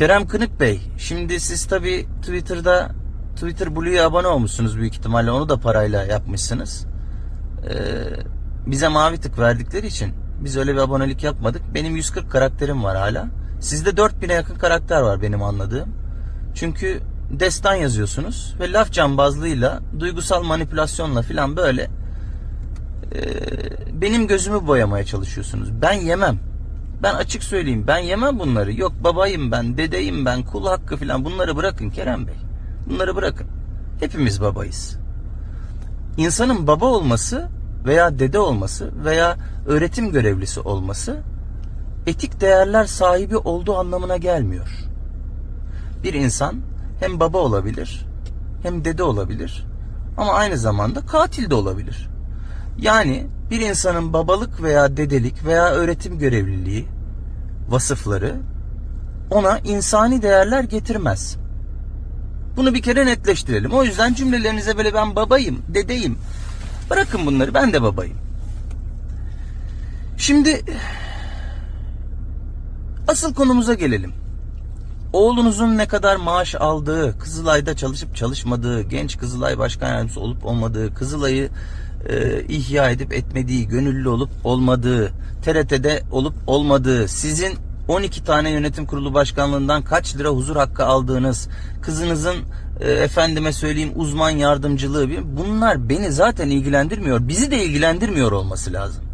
Kerem Kınık Bey, şimdi siz tabi Twitter'da Twitter Blue'ya abone olmuşsunuz büyük ihtimalle. Onu da parayla yapmışsınız. Ee, bize mavi tık verdikleri için biz öyle bir abonelik yapmadık. Benim 140 karakterim var hala. Sizde 4000'e yakın karakter var benim anladığım. Çünkü destan yazıyorsunuz ve laf cambazlığıyla, duygusal manipülasyonla filan böyle e, benim gözümü boyamaya çalışıyorsunuz. Ben yemem. Ben açık söyleyeyim ben yemem bunları. Yok babayım ben, dedeyim ben, kul hakkı filan bunları bırakın Kerem Bey. Bunları bırakın. Hepimiz babayız. İnsanın baba olması veya dede olması veya öğretim görevlisi olması etik değerler sahibi olduğu anlamına gelmiyor. Bir insan hem baba olabilir hem dede olabilir ama aynı zamanda katil de olabilir. Yani bir insanın babalık veya dedelik veya öğretim görevliliği vasıfları ona insani değerler getirmez. Bunu bir kere netleştirelim. O yüzden cümlelerinize böyle ben babayım, dedeyim. Bırakın bunları ben de babayım. Şimdi asıl konumuza gelelim. Oğlunuzun ne kadar maaş aldığı, Kızılay'da çalışıp çalışmadığı, genç Kızılay Başkan Yardımcısı olup olmadığı, Kızılay'ı e, ihya edip etmediği, gönüllü olup olmadığı, TRT'de olup olmadığı, sizin 12 tane yönetim kurulu başkanlığından kaç lira huzur hakkı aldığınız, kızınızın e, efendime söyleyeyim uzman yardımcılığı, bunlar beni zaten ilgilendirmiyor. Bizi de ilgilendirmiyor olması lazım.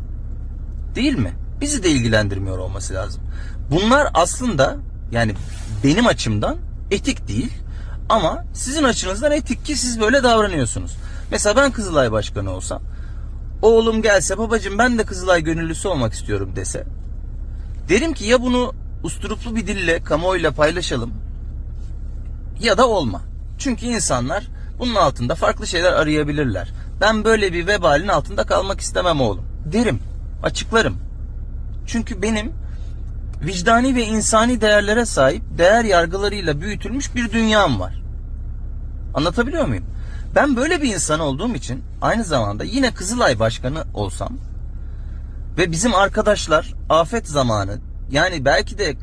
Değil mi? Bizi de ilgilendirmiyor olması lazım. Bunlar aslında yani benim açımdan etik değil ama sizin açınızdan etik ki siz böyle davranıyorsunuz. Mesela ben Kızılay Başkanı olsam oğlum gelse babacım ben de Kızılay gönüllüsü olmak istiyorum dese derim ki ya bunu usturuplu bir dille kamuoyuyla paylaşalım ya da olma. Çünkü insanlar bunun altında farklı şeyler arayabilirler. Ben böyle bir vebalin altında kalmak istemem oğlum. Derim, açıklarım. Çünkü benim vicdani ve insani değerlere sahip, değer yargılarıyla büyütülmüş bir dünyam var. Anlatabiliyor muyum? Ben böyle bir insan olduğum için aynı zamanda yine Kızılay Başkanı olsam ve bizim arkadaşlar afet zamanı yani belki de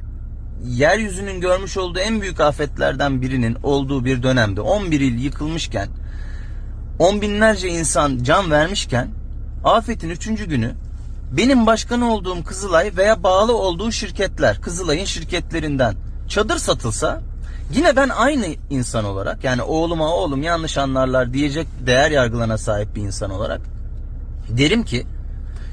yeryüzünün görmüş olduğu en büyük afetlerden birinin olduğu bir dönemde 11 il yıkılmışken on binlerce insan can vermişken afetin 3. günü benim başkanı olduğum Kızılay veya bağlı olduğu şirketler, Kızılay'ın şirketlerinden çadır satılsa yine ben aynı insan olarak yani oğluma oğlum yanlış anlarlar diyecek değer yargılarına sahip bir insan olarak derim ki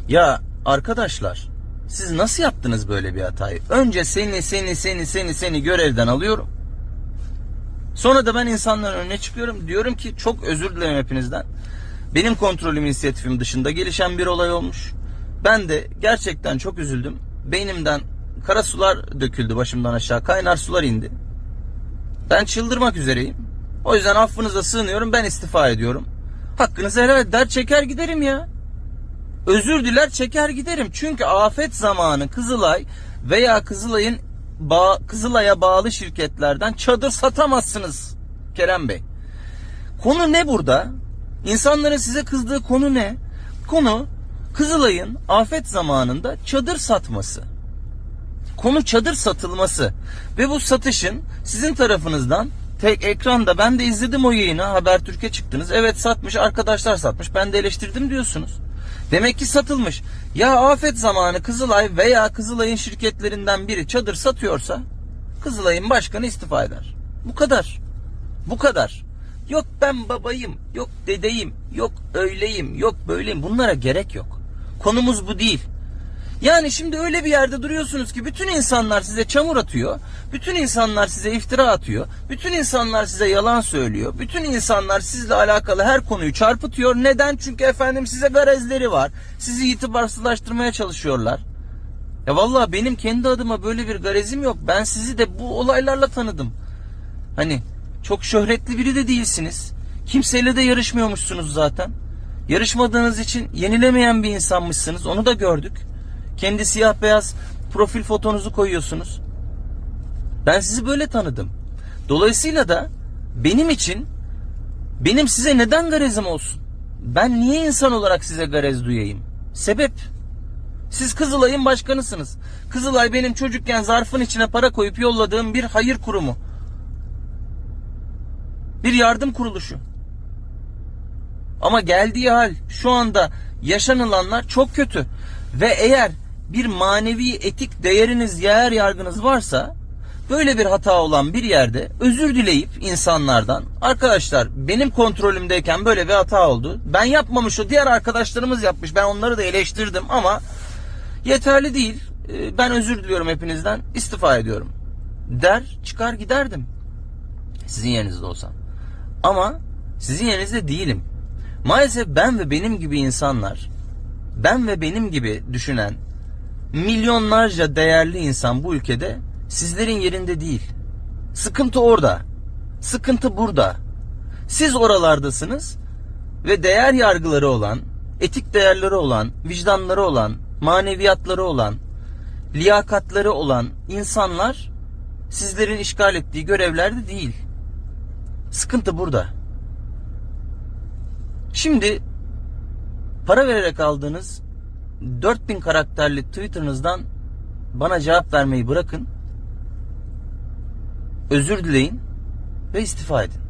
ya arkadaşlar siz nasıl yaptınız böyle bir hatayı? Önce seni seni seni seni seni görevden alıyorum. Sonra da ben insanların önüne çıkıyorum. Diyorum ki çok özür dilerim hepinizden. Benim kontrolüm inisiyatifim dışında gelişen bir olay olmuş. Ben de gerçekten çok üzüldüm. Beynimden kara sular döküldü başımdan aşağı. Kaynar sular indi. Ben çıldırmak üzereyim. O yüzden affınıza sığınıyorum. Ben istifa ediyorum. Hakkınızı helal eder çeker giderim ya. Özür diler çeker giderim. Çünkü afet zamanı Kızılay veya Kızılay'ın bağ, Kızılay'a bağlı şirketlerden çadır satamazsınız Kerem Bey. Konu ne burada? İnsanların size kızdığı konu ne? Konu Kızılay'ın afet zamanında çadır satması. Konu çadır satılması ve bu satışın sizin tarafınızdan tek ekranda ben de izledim o yayını Habertürk'e çıktınız. Evet satmış arkadaşlar satmış ben de eleştirdim diyorsunuz. Demek ki satılmış. Ya afet zamanı Kızılay veya Kızılay'ın şirketlerinden biri çadır satıyorsa Kızılay'ın başkanı istifa eder. Bu kadar. Bu kadar. Yok ben babayım, yok dedeyim, yok öyleyim, yok böyleyim. Bunlara gerek yok. Konumuz bu değil. Yani şimdi öyle bir yerde duruyorsunuz ki bütün insanlar size çamur atıyor. Bütün insanlar size iftira atıyor. Bütün insanlar size yalan söylüyor. Bütün insanlar sizle alakalı her konuyu çarpıtıyor. Neden? Çünkü efendim size garezleri var. Sizi itibarsızlaştırmaya çalışıyorlar. Ya vallahi benim kendi adıma böyle bir garezim yok. Ben sizi de bu olaylarla tanıdım. Hani çok şöhretli biri de değilsiniz. Kimseyle de yarışmıyormuşsunuz zaten. Yarışmadığınız için yenilemeyen bir insanmışsınız. Onu da gördük. Kendi siyah beyaz profil fotonuzu koyuyorsunuz. Ben sizi böyle tanıdım. Dolayısıyla da benim için benim size neden garezim olsun? Ben niye insan olarak size garez duyayım? Sebep. Siz Kızılay'ın başkanısınız. Kızılay benim çocukken zarfın içine para koyup yolladığım bir hayır kurumu. Bir yardım kuruluşu. Ama geldiği hal şu anda yaşanılanlar çok kötü. Ve eğer bir manevi etik değeriniz, yer yargınız varsa böyle bir hata olan bir yerde özür dileyip insanlardan arkadaşlar benim kontrolümdeyken böyle bir hata oldu. Ben yapmamış o diğer arkadaşlarımız yapmış. Ben onları da eleştirdim ama yeterli değil. Ee, Ben özür diliyorum hepinizden. istifa ediyorum. Der çıkar giderdim. Sizin yerinizde olsam. Ama sizin yerinizde değilim. Maalesef ben ve benim gibi insanlar, ben ve benim gibi düşünen milyonlarca değerli insan bu ülkede sizlerin yerinde değil. Sıkıntı orada. Sıkıntı burada. Siz oralardasınız ve değer yargıları olan, etik değerleri olan, vicdanları olan, maneviyatları olan, liyakatları olan insanlar sizlerin işgal ettiği görevlerde değil. Sıkıntı burada. Şimdi para vererek aldığınız 4000 karakterli Twitter'ınızdan bana cevap vermeyi bırakın. Özür dileyin ve istifa edin.